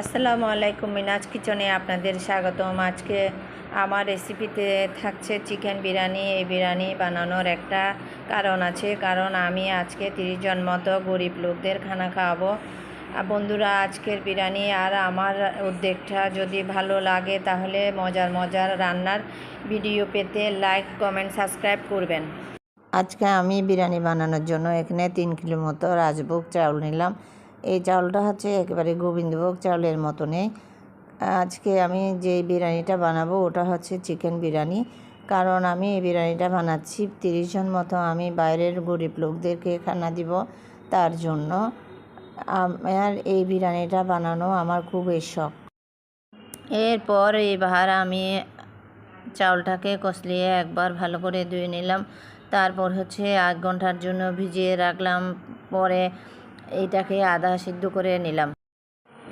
আসসালামু আলাইকুম মিনাজ কিচনে আপনাদের স্বাগতম। আজকে আমার রেসিপিতে থাকছে চিকেন বিরিয়ানি। এই বিরিয়ানি বানানোর একটা কারণ আছে। কারণ আমি আজকে তিরিশ জন মতো গরিব লোকদের খানা খাওয়াবো। আর বন্ধুরা, আজকের বিরিয়ানি আর আমার উদ্যোগটা যদি ভালো লাগে, তাহলে মজার মজার রান্নার ভিডিও পেতে লাইক, কমেন্ট, সাবস্ক্রাইব করবেন। আজকে আমি বিরিয়ানি বানানোর জন্য এখানে তিন কিলো মতো রাজভোগ চাউল নিলাম। এই চাউলটা হচ্ছে একেবারে গোবিন্দভোগ চাউলের মতো নেই আজকে আমি যে বিরিয়ানিটা বানাবো ওটা হচ্ছে চিকেন বিরিয়ানি। কারণ আমি এই বিরিয়ানিটা বানাচ্ছি তিরিশ জন মতো, আমি বাইরের গরিব লোকদেরকে খানা দিব তার জন্য। আমার এই বিরিয়ানিটা বানানো আমার খুবই শখ। এরপর এবার আমি চাউলটাকে কষলিয়ে একবার ভালো করে ধুয়ে নিলাম। তারপর হচ্ছে আধ ঘণ্টার জন্য ভিজিয়ে রাখলাম। পরে এইটাকে আধা সিদ্ধ করে নিলাম।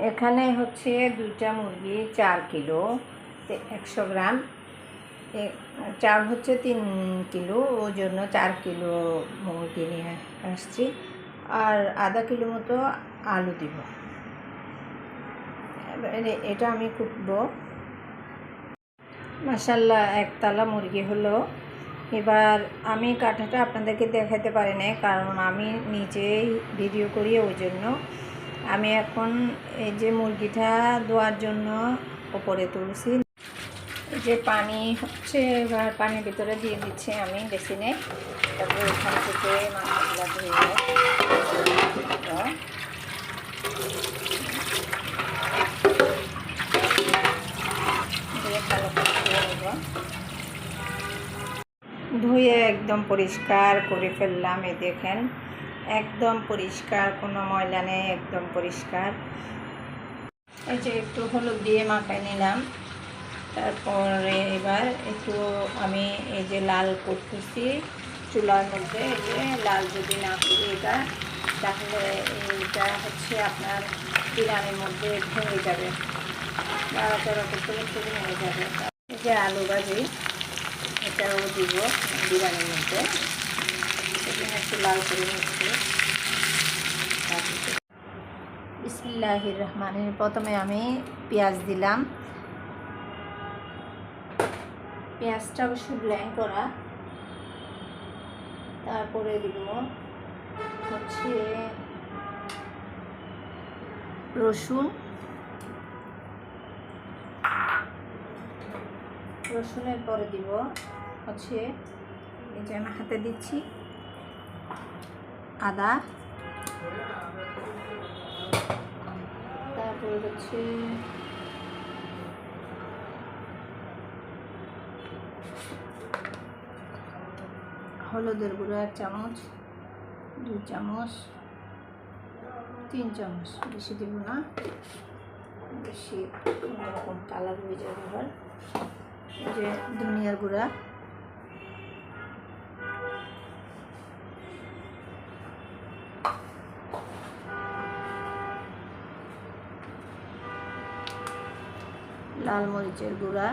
এখানে হচ্ছে দুইটা মুরগি, চার কিলো একশো গ্রাম। চাল হচ্ছে তিন কিলো, ওই জন্য চার কিলো মুরগি নিয়ে আসছি। আর আধা কিলো মতো আলু দিব। এটা আমি কুটবো। মাসাল্লাহ একতলা মুরগি হলো। এবার আমি কাঠাটা আপনাদেরকে দেখাতে পারি না কারণ আমি নিজেই ভিডিও করি ওই জন্য। আমি এখন এই যে মুরগিটা ধোয়ার জন্য ওপরে তুলছি। এই যে পানি হচ্ছে, এবার পানির ভিতরে দিয়ে দিচ্ছি আমি বেসিনে। তারপরে ওখান থেকে মাংসগুলো ধুয়ে ভালো করে ধুয়ে একদম পরিষ্কার করে ফেললাম, এ দেখেন। একদম পরিষ্কার, কোনো ময়লা নেই, একদম পরিষ্কার। এই যে একটু হলুদ দিয়ে মাখায় নিলাম। তারপরে এবার একটু আমি এই যে লাল করতেছি চুলার মধ্যে, এই যে লাল যদি না করি এটা, তাহলে এইটা হচ্ছে আপনার বিরিয়ানির মধ্যে ভেঙে যাবে। নাড়াচাড়া করতে করতে ভেঙে যাবে। এই যে আলু ভাজি। এটাও দিব বিরিয়ানির মধ্যে। এখানে একটু লাল করে নিচ্ছি। বিসমিল্লাহির রহমানের প্রথমে আমি পেঁয়াজ দিলাম। পেঁয়াজটা অবশ্য ব্ল্যাঙ্ক করা। তারপরে দিব হচ্ছে রসুন। রসুনের পরে দিব হচ্ছে এই যে আমি হাতে দিচ্ছি আদা। তারপর হচ্ছে হলুদের গুঁড়ো এক চামচ দু চামচ, তিন চামচ, বেশি দেবো না। বেশি অন্যরকম কালার হয়ে যাবে আবার। যে ধনিয়ার গুঁড়া। লাল মরিচের গুঁড়া।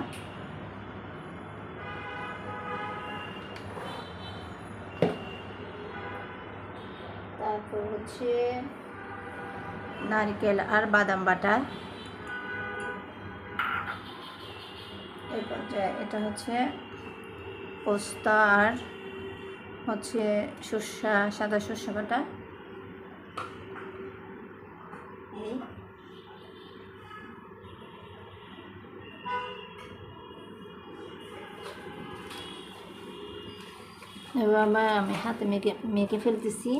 তারপর হচ্ছে নারকেল আর বাদাম বাটা পর্যায়ে এটা হচ্ছে পোস্তা আর হচ্ছে সর্ষা, সাদা সর্ষা বাটা। এই এবার আমি হাতে মেখে মেখে ফেলতেছি।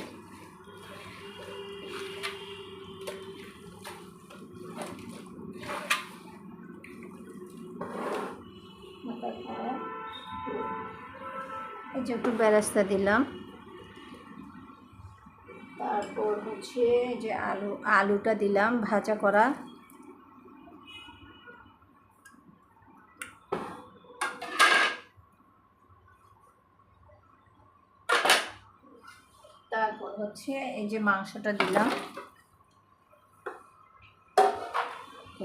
যে একটু বেরাস্তা দিলাম। তারপর হচ্ছে যে আলু, আলুটা দিলাম ভাজা করা। তারপর হচ্ছে এই যে মাংসটা দিলাম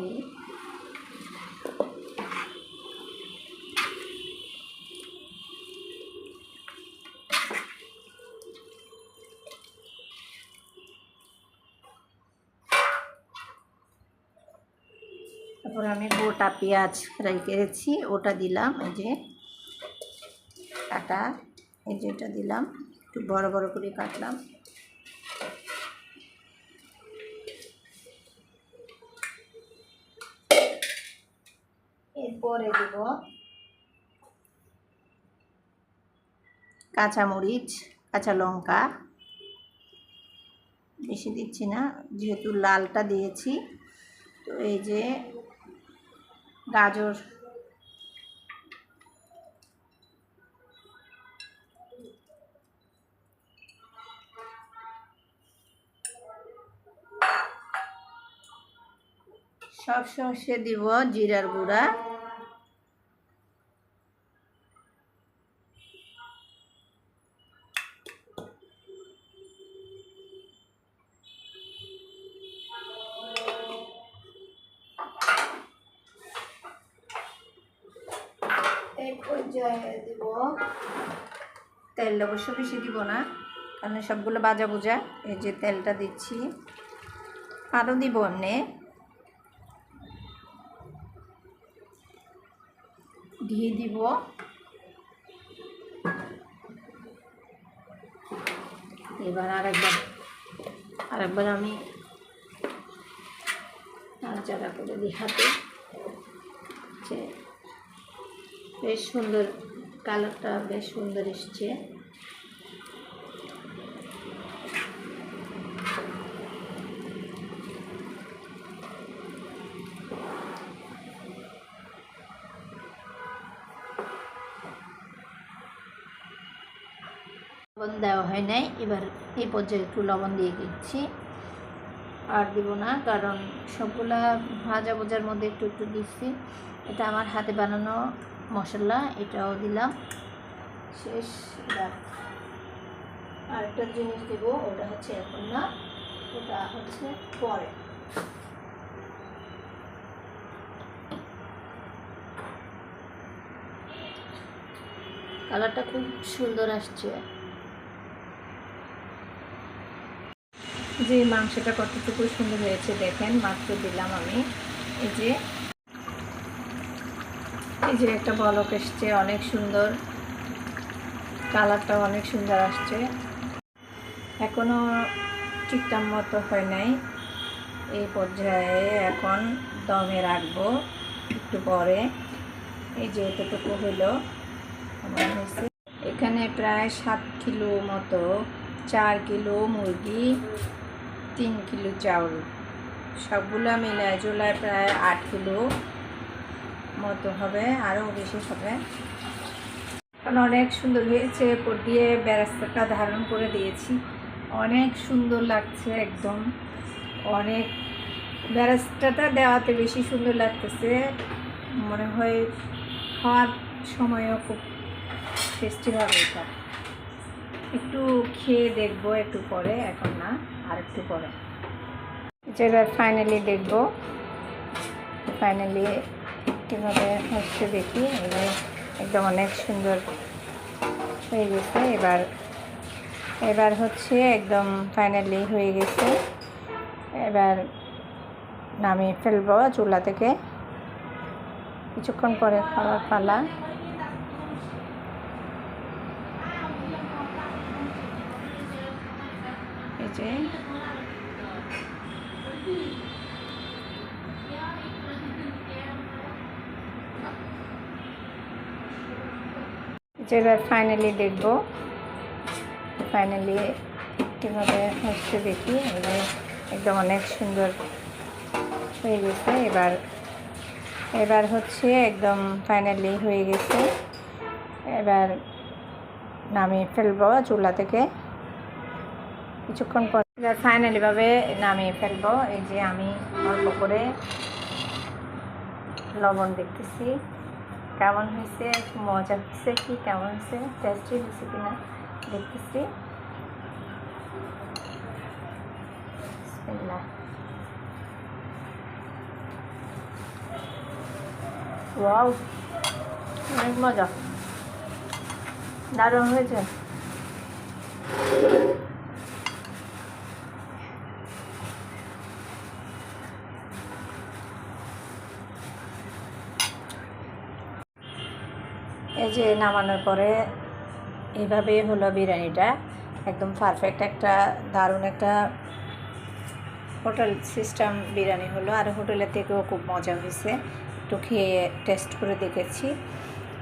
এই তারপর আমি গোটা পেঁয়াজ ফ্রাই করেছি, ওটা দিলাম এই যে কাটা, এই যে এটা দিলাম, একটু বড় বড় করে কাটলাম। এরপরে দেব কাঁচামরিচ, কাঁচা লঙ্কা। বেশি দিচ্ছি না, যেহেতু লালটা দিয়েছি, তো এই যে গাজর। সব সে দিব জিরার গুঁড়া এই পর্যায়ে দিব। তেল অবশ্য বেশি দিব না, কারণ সবগুলো বাজা বুজা এই যে তেলটা দিচ্ছি। আরও দিব এমনি। ঘি দিব। এবার আরেকবার আরেকবার আমি নাড়াচাড়া করে দিই হাতে। বেশ সুন্দর কালারটা বেশ সুন্দর এসছে। লবণ দেওয়া হয় নাই, এবার এই পর্যায়ে একটু লবণ দিয়ে দিচ্ছি। আর দিব না, কারণ সবগুলা ভাজা ভোজার মধ্যে একটু একটু দিচ্ছি। এটা আমার হাতে বানানো মশলা, এটাও দিলাম। শেষ আরেকটা জিনিস দেবো, ওটা হচ্ছে এখন না, ওটা হচ্ছে পরে। কালারটা খুব সুন্দর আসছে। যে মাংসটা কতটুকু সুন্দর হয়েছে দেখেন, মাত্র দিলাম আমি। এই যে এই যে একটা বলক এসছে, অনেক সুন্দর। কালারটা অনেক সুন্দর আসছে। এখনও ঠিকঠাক মতো হয় নাই। এই পর্যায়ে এখন দমে রাখব একটু পরে। এই যে এতটুকু হলো এখানে প্রায় সাত কিলো মতো, চার কিলো মুরগি, তিন কিলো চাউল। সবগুলো মিলায় জুলায় প্রায় আট কিলো। মতো হবে আরও বেশি হবে। কারণ অনেক সুন্দর হয়েছে এরপর দিয়ে ব্যারাস্তাটা ধারণ করে দিয়েছি। অনেক সুন্দর লাগছে একদম। অনেক ব্যারাস্তাটা দেওয়াতে বেশি সুন্দর লাগতেছে। মনে হয় খাওয়ার সময়ও খুব টেস্টি হবে এটা। একটু খেয়ে দেখব একটু পরে, এখন না, আর একটু পরে। যেটা ফাইনালি দেখব। ফাইনালি কীভাবে হচ্ছে দেখি। এবার একদম অনেক সুন্দর হয়ে গেছে। এবার এবার হচ্ছে একদম ফাইনালি হয়ে গেছে। এবার নামিয়ে ফেলব চুলা থেকে। কিছুক্ষণ পরে খাওয়ার পালা। এই যে যেবার ফাইনালি দেখব। ফাইনালি কীভাবে হচ্ছে দেখি। এবার একদম অনেক সুন্দর হয়ে গেছে। এবার এবার হচ্ছে একদম ফাইনালি হয়ে গেছে। এবার নামিয়ে ফেলব চুলা থেকে। কিছুক্ষণ পর এবার ফাইনালিভাবে নামিয়ে ফেলব। এই যে আমি অল্প করে লবণ দেখতেছি। কেমন হয়েছে, মজা হয়েছে কি, কেমন হয়েছে টেস্টি হয়েছে কিনা দেখতেছি। ওয়াও, অনেক মজা। দারুণ হয়েছে। যে নামানোর পরে এভাবেই হলো বিরিয়ানিটা। একদম পারফেক্ট একটা, দারুণ একটা হোটেল সিস্টেম বিরিয়ানি হলো। আর হোটেলের থেকেও খুব মজা হয়েছে। একটু খেয়ে টেস্ট করে দেখেছি।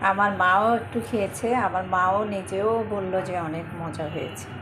আমার মাও একটু খেয়েছে। আমার মাও নিজেও বলল যে অনেক মজা হয়েছে।